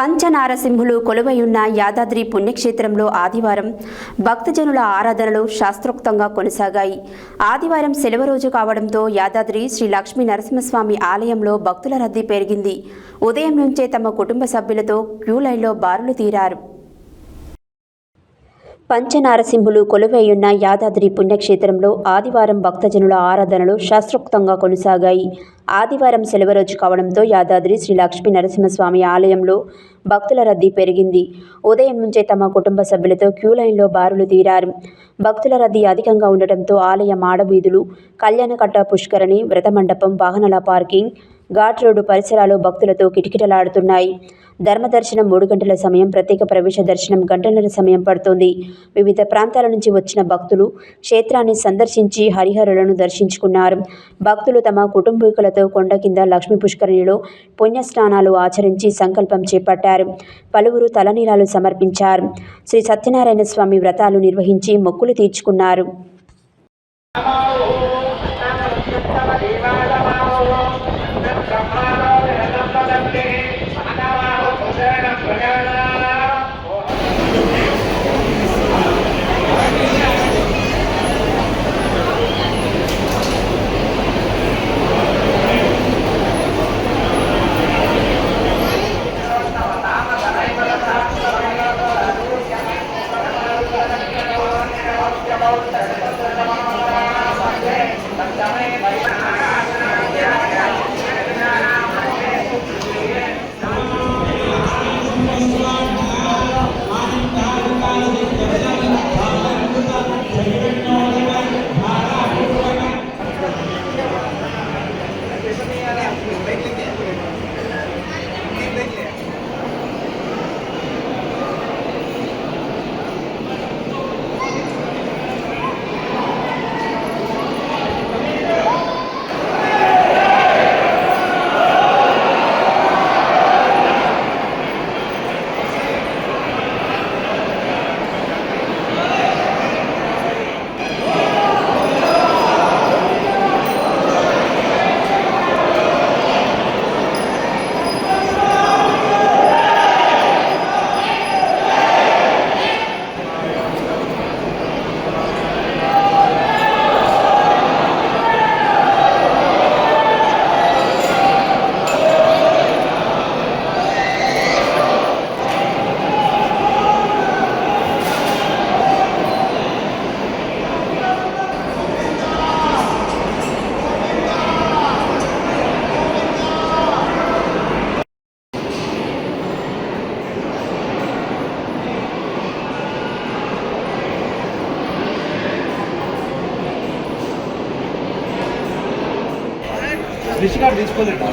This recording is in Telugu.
పంచనారసింహులు కొలువైయున్న యాదాద్రి పుణ్యక్షేత్రంలో ఆదివారం భక్తజనుల ఆరాధనలు శాస్త్రోక్తంగా కొనసాగాయి. ఆదివారం సెలవు రోజు కావడంతో యాదాద్రి శ్రీ లక్ష్మీ నరసింహస్వామి ఆలయంలో భక్తుల రద్దీ పెరిగింది. ఉదయం నుంచే తమ కుటుంబ సభ్యులతో క్యూ లైన్లో బారులు తీరారు. పంచనారసింహులు కొలువైయున్న యాదాద్రి పుణ్యక్షేత్రంలో ఆదివారం భక్తజనుల ఆరాధనలు శాస్త్రోక్తంగా కొనసాగాయి. ఆదివారం సెలవు రోజు కావడంతో యాదాద్రి శ్రీ లక్ష్మీ నరసింహస్వామి ఆలయంలో భక్తుల రద్దీ పెరిగింది. ఉదయం నుంచే తమ కుటుంబ సభ్యులతో క్యూ లైన్లో బారులు తీరారు. భక్తుల రద్దీ అధికంగా ఉండటంతో ఆలయ మాడవీధులు కళ్యాణకట్ట పుష్కరణి వ్రతమండపం వాహనాల పార్కింగ్ ఘాట్ రోడ్డు పరిసరాలు భక్తులతో కిటకిటలాడుతున్నాయి. ధర్మదర్శనం మూడు గంటల సమయం ప్రత్యేక ప్రవేశ దర్శనం గంటన్నర సమయం పడుతోంది. వివిధ ప్రాంతాల నుంచి వచ్చిన భక్తులు క్షేత్రాన్ని సందర్శించి హరిహరులను దర్శించుకున్నారు. భక్తులు తమ కుటుంబీకులతో కొండ కింద లక్ష్మీ పుష్కరిణిలో పుణ్యస్నానాలు ఆచరించి సంకల్పం చేపట్టారు. పలువురు తలనీలాలు సమర్పించారు. శ్రీ సత్యనారాయణ స్వామి వ్రతాలు నిర్వహించి మొక్కులు తీర్చుకున్నారు. Thank. ఫ్రెష్గా తీసుకోలేదు